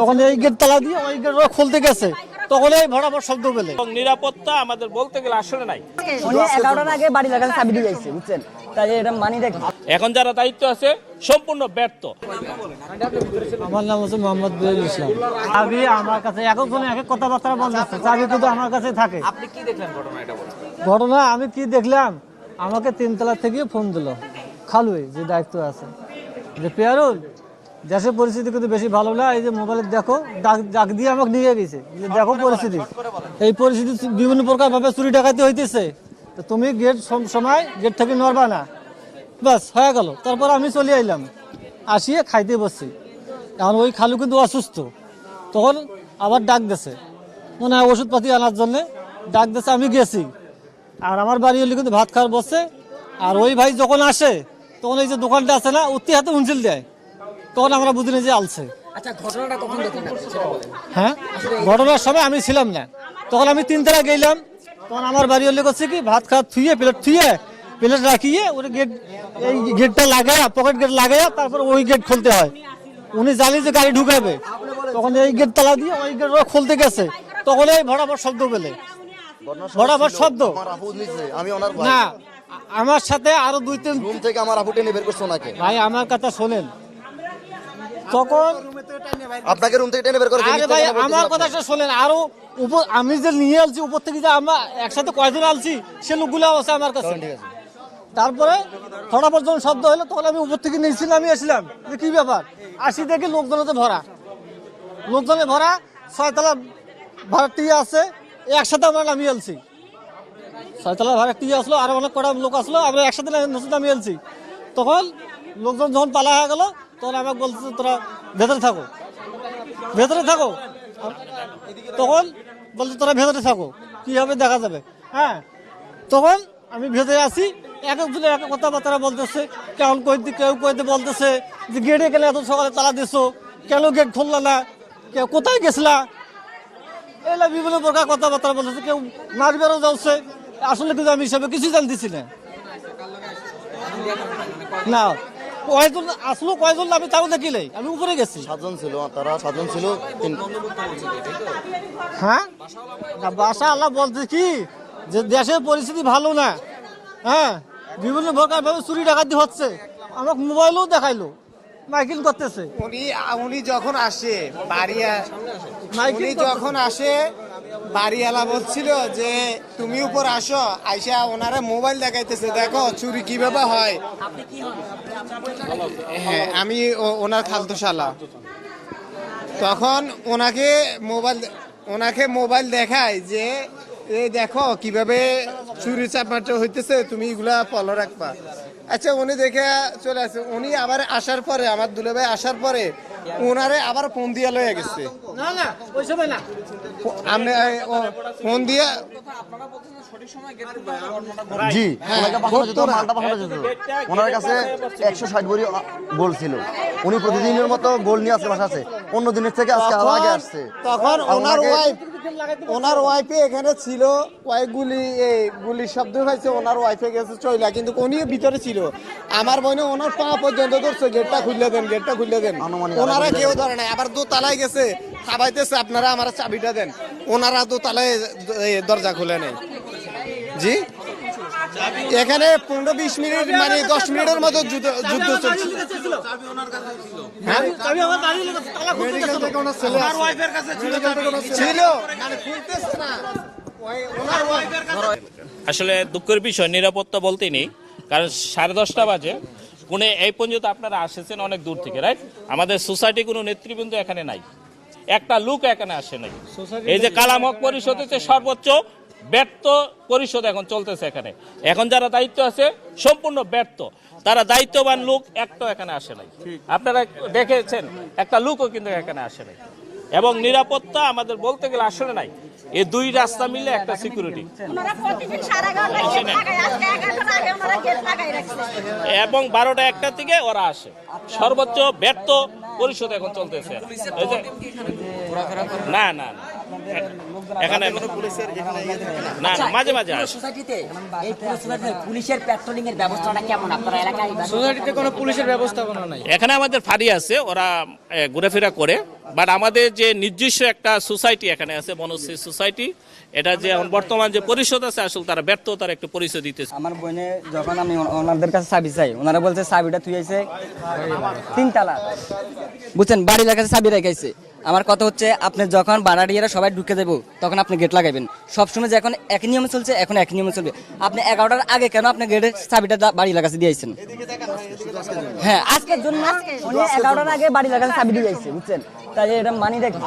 তখন এই গেট তালা দিয়ে ওই গেট খুলতে গেছে। তখন এই ভরাভর শব্দ পেলে। নিরাপত্তা আমাদের বলতে গেলে আসলে নাই। উনি এগারোটার আগে বাড়ি চাবি দিয়ে যাইছে বুঝছেন? তাই এটা মানি রাখি এখন যারা দায়িত্ব আছে সম্পূর্ণ ব্যর্থ। আমার নাম হচ্ছে মোহাম্মদ বেরুল ইসলাম। চাবি আমার কাছে এক একজন এক এক কথাবার্তা বলতেছে চাবি কিন্তু আমার কাছে থাকে। আপনি কি দেখলেন ঘটনা এটা বলেন ঘটনা আমি কি দেখলাম? আমাকে তিনতলা থেকে ফোন দিল। খালুই যে দায়িত্ব আছে। যে পেয়ারুল দেশের পরিস্থিতি কিন্তু বেশি ভালো না এই যে মোবাইলে দেখো ডাক ডাক দিয়ে আমাকে নিয়ে গেছে। দেখো পরিস্থিতি। এই পরিস্থিতি বিভিন্ন প্রকার ভাবে চুরি ডাকাতি হইতেছে। তো তুমি গেট সম- সময় গেট থেকে নড়বা না। বাস হয়ে গেল। তারপর আমি চলে আইলাম। আসিয়ে খাইতে বসছি। এখন ওই খালু কিন্তু অসুস্থ। তখন আবার ডাক দিছে। মনে হয় ওষুধপাতি আনার জন্যে ডাক দিছে আমি গেছি। আর আমার বাড়ি হলে কিন্তু ভাত খাওয়ার বসছে আর ওই ভাই যখন আসে তখন এই যে দোকানটা আছে না অতি হাতে উঞ্চিল দেয়। তখন আমরা বুঝিনি যে আলছে। আচ্ছা ঘটনাটা কখন হ্যাঁ? ঘটনার সময় আমি ছিলাম না। তখন আমি তিনতলা গেলাম। তখন আমার বাড়ি হলে করছে কি ভাত খাওয়া থুয়ে প্লেট থুয়ে প্লেট রাখিয়ে ওই গেট এই গেটটা লাগায় পকেট গেট লাগায় তারপর ওই গেট খুলতে হয়। উনি জানি যে গাড়ি ঢুকাবে। তখন এই গেট তালা দিয়ে ওই গেট খুলতে গেছে। তখন এই ভরাভর শব্দ পেলে ভরাভর শব্দ। আমার আমি ওনার না আমার সাথে আরও দুই তিন রুম থেকে আমার আপু টেনে বের করছে ওনাকে। ভাই আমার কথা শোনেন। তখন আপনাকে রুম থেকে টেনে বের করে আরে ভাই আমার কথাটা শোনেন আরও উপর আমি যে নিয়ে আলছি উপর থেকে যে আমরা একসাথে কয়জন আলছি সে লোকগুলো আছে আমার কাছে। তারপরে থোড়া পর্যন্ত শব্দ হলো তখন আমি উপর থেকে নিয়েছিলাম আমি আসলাম যে কি ব্যাপার? আসি দেখি লোকজনেতে ভরা। লোকজনে ভরা ছয়তলা ভাড়া টিয়ে আছে একসাথে আমরা নামিয়ে আলছি ছয়তলা ভাড়া টিয়ে আসলো আরও অনেক কটা লোক আসলো আমরা একসাথে নামিয়ে আলছি তখন লোকজন যখন পালা হয়ে গেল তখন আমাকে বলছে তোরা ভেতরে থাকো। ভেতরে থাকো। তখন বলছে তোরা ভেতরে থাকো কি হবে দেখা যাবে? হ্যাঁ তখন আমি ভেতরে আসি এক একজনের এক কথাবার্তা বলতেছে কেমন কইতে, কেউ কইতে বলতেছে যে গেটে গেলে এত সকালে তালা দিছো, কেন গেট খুললা না? কেউ কোথায় গেছিলা? এলা বিভিন্ন প্রকার কথাবার্তা বলতেছে, কেউ মারবেরও যাচ্ছে। আসলে কিন্তু আমি হিসাবে কিছু জানতেছি না। না। কয়জন আসলো কয়জন আমি তাও দেখিলে? আমি উপরে গেছি। সাতজন ছিল তারা সাতজন ছিল হ্যাঁ? না বাসা আল্লাহ বলছে কি যে দেশের পরিস্থিতি ভালো না হ্যাঁ? বিভিন্ন প্রকার ভাবে চুরি ডাকাতি হচ্ছে। আমাকে মোবাইলও দেখাইলো মাইকিং করতেছে। উনি উনি যখন আসে বাড়িয়া মাইকিং উনি যখন আসে বাড়িওয়ালা বলছিল যে তুমি উপর আসো। আইসা ওনারা মোবাইল দেখাইতেছে দেখো চুরি কীভাবে হয়? হ্যাঁ আমি ওনার খালতোশালা। তখন ওনাকে মোবাইল ওনাকে মোবাইল দেখায় যে এই দেখো কীভাবে চুরি চাপাটা হইতেছে তুমি এগুলা ফলো রাখবা। আচ্ছা উনি দেখে চলে আসে। উনি আবার আসার পরে আমার দুলে ভাই আসার পরে ওনারে আবার ফোন দিয়া লয়ে গেছে। না না ওই সময় না। ও, ফোন দিয়া জি। পাঠানো যেত মালটা পাঠানো যেত। ওনার কাছে একশো ষাট বড়ি গোল ছিল। উনি প্রতিদিনের মতো গোল নিয়ে আজকে বাসা আছে। অন্য দিনের থেকে আজকে আগে আসছে। তখন ওনার ওয়াইফ ওনার ওয়াইফে এখানে ছিল কয়েক গুলি এই গুলির শব্দ হয়েছে ওনার ওয়াইফে গেছে চইলা কিন্তু উনি ভিতরে ছিল। আমার বোনে ওনার পা পর্যন্ত ধরছে গেটটা খুললে দেন গেটটা খুললে দেন। ওনারা কেউ ধরে নাই আবার দু তালায় গেছে খাবাইতেছে আপনারা আমার চাবিটা দেন। ওনারা দু তালায় এই, দরজা খুলে নেই জি? এখানে পনেরো বিশ মিনিট মানে দশ মিনিটের মতো যুদ্ধ হ্যাঁ? আমি আমার বাড়ি তালা খুলতে মেডিকেল থেকে ওনার ছেলে আমার ওয়াইফের কাছে ছিল মেডিকেল থেকে ওনার ছেলে- ছিল। মানে খুলতেছে না। ওনার ওয়াইফের আসলে দুঃখের বিষয় নিরাপত্তা বলতে নেই কারণ সাড়ে দশটা বাজে। কোনে এই পর্যন্ত আপনারা আসেছেন অনেক দূর থেকে রাইট আমাদের সোসাইটি কোনো নেতৃবৃন্দ এখানে নাই। একটা লুক এখানে আসে নাই। এই যে কালামক পরিষদ হচ্ছে সর্বোচ্চ ব্যর্থ পরিষদ এখন চলতেছে এখানে। এখন যারা দায়িত্ব আছে সম্পূর্ণ ব্যর্থ। তারা দায়িত্ববান লোক একটা এখানে আসে নাই। আপনারা দেখেছেন একটা লোকও কিন্তু এখানে আসে নাই। এবং নিরাপত্তা আমাদের বলতে গেলে আসলে নাই। এই দুই রাস্তা মিলে একটা সিকিউরিটি এবং বারোটা একটা থেকে ওরা আসে। সর্বোচ্চ ব্যর্থ পরিষদ এখন চলতেছে। না না না। এখানে না না মাঝে মাঝে সোসাইটিতে এই পুলিশের পুলিশের পেট্রোলিং এর ব্যবস্থাটা কেমন আপনার এলাকায়? সোসাইটিতে কোনো পুলিশের ব্যবস্থাপনা নাই। এখানে আমাদের ফাঁড়ি আছে ওরা ঘুরেফেরা করে। বাট আমাদের যে নিজস্ব একটা সোসাইটি এখানে আছে বনশ্রী সোসাইটি এটা যে বর্তমান যে পরিষদ আছে আসলে তারা ব্যর্থতার একটা পরিচয় দিতেছে। আমার বোনে যখন আমি ওনাদের কাছে চাবি চাই ওনারা বলছে চাবিটা তুই আইছে তিনতলা। বুঝছেন বাড়ির কাছে চাবি রেখেছে আমার কথা হচ্ছে আপনি যখন বানারিয়ারা সবাই ঢুকে দেবো তখন আপনি গেট লাগাবেন সবসময় যে এখন এক নিয়মে চলছে এখন এক নিয়মে চলবে। আপনি এগারোটার আগে কেন আপনি গেটের চাবিটা বাড়ি লাগাতে দিয়েছেন? হ্যাঁ আজকের জন্য এগারোটার আগে বাড়ি লাগাতে চাবি দিয়ে যাইছে বুঝছেন? তাই এটা মানি রাখি